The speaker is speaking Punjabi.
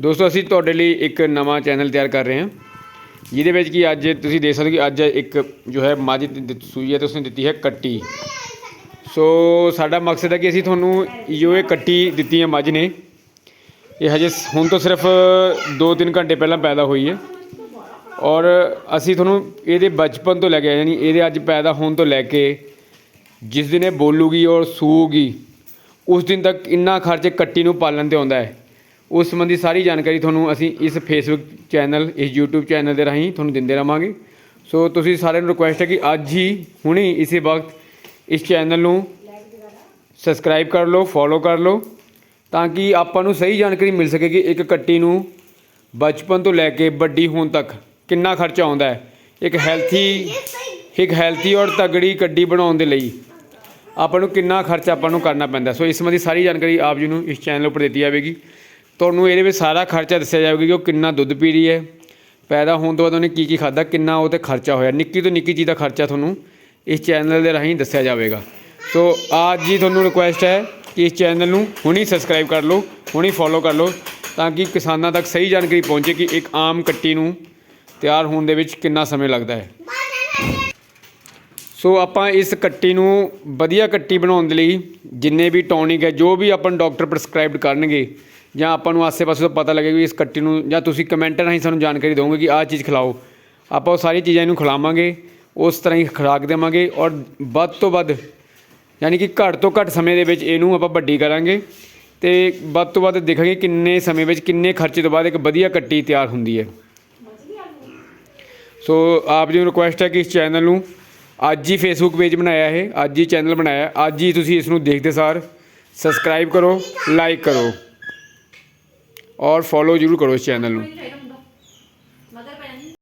ਦੋਸਤੋ, ਅਸੀਂ ਤੁਹਾਡੇ ਲਈ ਇੱਕ ਨਵਾਂ ਚੈਨਲ ਤਿਆਰ ਕਰ ਰਹੇ ਹਾਂ, ਜਿਹਦੇ ਵਿੱਚ ਕਿ ਅੱਜ ਤੁਸੀਂ ਦੇਖ ਸਕਦੇ ਹੋ ਕਿ ਅੱਜ ਇੱਕ ਜੋ ਹੈ ਮੱਝ ਸੂਈ ਹੈ ਤੇ ਉਸਨੇ ਦਿੱਤੀ ਹੈ ਕੱਟੀ। ਸੋ ਸਾਡਾ ਮਕਸਦ ਹੈ ਕਿ ਅਸੀਂ ਤੁਹਾਨੂੰ ਜੋ ਇਹ ਕੱਟੀ ਦਿੱਤੀ ਹੈ ਮੱਝ ਨੇ, ਇਹ ਹਜੇ ਸ- ਹੁਣ ਤੋਂ ਸਿਰਫ 2-3 ਘੰਟੇ ਪਹਿਲਾਂ ਪੈਦਾ ਹੋਈ ਹੈ ਔਰ ਅਸੀਂ ਤੁਹਾਨੂੰ ਇਹਦੇ ਬਚਪਨ ਤੋਂ ਲੈ ਕੇ ਯਾਨੀ ਇਹਦੇ ਅੱਜ ਪੈਦਾ ਹੋਣ ਤੋਂ ਲੈ ਕੇ ਜਿਸ ਦਿਨ ਇਹ ਬੋਲੂਗੀ ਔਰ ਸੂਗੀ ਉਸ ਦਿਨ ਤੱਕ ਇੰਨਾ ਖਰਚ ਕੱਟੀ ਨੂੰ ਪਾਲਣ ਤੇ ਆਉਂਦਾ ਹੈ। ਉਸ ਸੰਬੰਧੀ ਸਾਰੀ ਜਾਣਕਾਰੀ ਤੁਹਾਨੂੰ ਅਸੀਂ ਇਸ ਫੇਸਬੁੱਕ ਚੈਨਲ ਇਸ YouTube ਚੈਨਲ ਦੇ ਰਾਹੀਂ ਤੁਹਾਨੂੰ ਦਿੰਦੇ ਰਵਾਂਗੇ ਸੋ ਤੁਸੀਂ ਸਾਰਿਆਂ ਨੂੰ ਰਿਕੁਐਸਟ ਹੈ ਕਿ ਅੱਜ ਹੀ, ਹੁਣੇ ਇਸੇ ਵਕਤ ਇਸ ਚੈਨਲ ਨੂੰ ਸਬਸਕ੍ਰਾਈਬ ਕਰ ਲਓ ਫੋਲੋ ਕਰ ਲਓ, ਤਾਂ ਕਿ ਆਪਾਂ ਨੂੰ ਸਹੀ ਜਾਣਕਾਰੀ ਮਿਲ ਸਕੇ ਕਿ ਇੱਕ ਕੱਟੀ ਨੂੰ ਬਚਪਨ ਤੋਂ ਲੈ ਕੇ ਵੱਡੀ ਹੋਣ ਤੱਕ ਕਿੰਨਾ ਖਰਚਾ ਆਉਂਦਾ ਹੈ। ਇੱਕ ਹੈਲਥੀ ਇੱਕ ਹੈਲਥੀ ਔਰ ਤਗੜੀ ਕੱਡੀ ਬਣਾਉਣ ਦੇ ਲਈ ਆਪਾਂ ਨੂੰ ਕਿੰਨਾ ਖਰਚਾ ਆਪਾਂ ਨੂੰ ਕਰਨਾ ਪੈਂਦਾ ਸੋ ਇਸ ਸੰਬੰਧੀ ਸਾਰੀ ਜਾਣਕਾਰੀ ਆਪ ਜੀ ਨੂੰ ਇਸ ਚੈਨਲ ਉੱਪਰ ਦਿੱਤੀ ਜਾਵੇਗੀ। ਤੁਹਾਨੂੰ ਇਹਦੇ ਵਿੱਚ ਸਾਰਾ ਖਰਚਾ ਦੱਸਿਆ ਜਾਵੇਗਾ ਕਿ ਉਹ ਕਿੰਨਾ ਦੁੱਧ ਪੀ ਰਹੀ ਹੈ। ਪੈਦਾ ਹੋਣ ਤੋਂ ਬਾਅਦ ਉਹਨੇ ਕੀ ਕੀ ਖਾਧਾ, ਕਿੰਨਾ ਉਹ ਤੇ ਖਰਚਾ ਹੋਇਆ। ਨਿੱਕੀ ਤੋਂ ਨਿੱਕੀ ਚੀਜ਼ ਦਾ ਖਰਚਾ ਤੁਹਾਨੂੰ ਇਸ ਚੈਨਲ ਦੇ ਰਾਹੀਂ ਦੱਸਿਆ ਜਾਵੇਗਾ। ਸੋ ਅੱਜ ਜੀ ਤੁਹਾਨੂੰ ਰਿਕੁਐਸਟ ਹੈ ਕਿ ਇਸ ਚੈਨਲ ਨੂੰ ਹੁਣੀ ਸਬਸਕ੍ਰਾਈਬ ਕਰ ਲਓ, ਹੁਣੀ ਫੋਲੋ ਕਰ ਲਓ, ਤਾਂ ਕਿ ਕਿਸਾਨਾਂ ਤੱਕ ਸਹੀ ਜਾਣਕਾਰੀ ਪਹੁੰਚੇ ਕਿ ਇੱਕ ਆਮ ਕੱਟੀ ਨੂੰ ਤਿਆਰ ਹੋਣ ਦੇ ਵਿੱਚ ਕਿੰਨਾ ਸਮੇਂ ਲੱਗਦਾ ਹੈ। ਸੋ ਆਪਾਂ ਇਸ ਕੱਟੀ ਨੂੰ ਵਧੀਆ ਕੱਟੀ ਬਣਾਉਣ ਦੇ ਲਈ ਜਿੰਨੇ ਵੀ ਟੌਨਿਕ ਹੈ, ਜੋ ਵੀ ਆਪਾਂ ਨੂੰ ਡਾਕਟਰ ਪ੍ਰਸਕ੍ਰਾਈਬਡ ਕਰਨਗੇ ਜਾਂ ਆਪਾਂ ਨੂੰ ਆਸੇ-ਪਾਸੇ ਤੋਂ ਪਤਾ ਲੱਗੇ ਵੀ ਇਸ ਕੱਟੀ ਨੂੰ, ਜਾਂ ਤੁਸੀਂ ਕਮੈਂਟ ਰਾਹੀਂ ਸਾਨੂੰ ਜਾਣਕਾਰੀ ਦਿਓਗੇ ਕਿ ਆਹ ਚੀਜ਼ ਖਿਲਾਓ। ਆਪਾਂ ਉਹ ਸਾਰੀ ਚੀਜ਼ਾਂ ਇਹਨੂੰ ਖਿਲਾਵਾਂਗੇ, ਉਸ ਤਰ੍ਹਾਂ ਹੀ ਖੁਰਾਕ ਦੇਵਾਂਗੇ ਔਰ ਵੱਧ ਤੋਂ ਵੱਧ, ਯਾਨੀ ਕਿ ਘੱਟ ਤੋਂ ਘੱਟ ਸਮੇਂ ਦੇ ਵਿੱਚ ਇਹਨੂੰ ਆਪਾਂ ਵੱਡੀ ਕਰਾਂਗੇ ਤੇ ਵੱਧ ਤੋਂ ਵੱਧ ਦੇਖਾਂਗੇ ਕਿੰਨੇ ਸਮੇਂ ਵਿੱਚ ਕਿੰਨੇ ਖਰਚੇ ਤੋਂ ਬਾਅਦ ਇੱਕ ਵਧੀਆ ਕੱਟੀ ਤਿਆਰ ਹੁੰਦੀ ਹੈ। ਸੋ ਆਪ ਜੀ ਨੂੰ ਰਿਕੁਐਸਟ ਹੈ ਕਿ ਇਸ ਚੈਨਲ ਨੂੰ ਅੱਜ ਹੀ ਫੇਸਬੁੱਕ ਪੇਜ ਬਣਾਇਆ ਹੈ ਅੱਜ ਹੀ ਚੈਨਲ ਬਣਾਇਆ, ਅੱਜ ਹੀ ਤੁਸੀਂ ਇਸ ਨੂੰ ਦੇਖਦੇ ਸਾਰ ਸਬਸਕ੍ਰਾਈਬ ਕਰੋ ਲਾਈਕ ਕਰੋ। ਔਰ ਫੋਲੋ ਜ਼ਰੂਰ ਕਰੋ ਇਸ ਚੈਨਲ ਨੂੰ।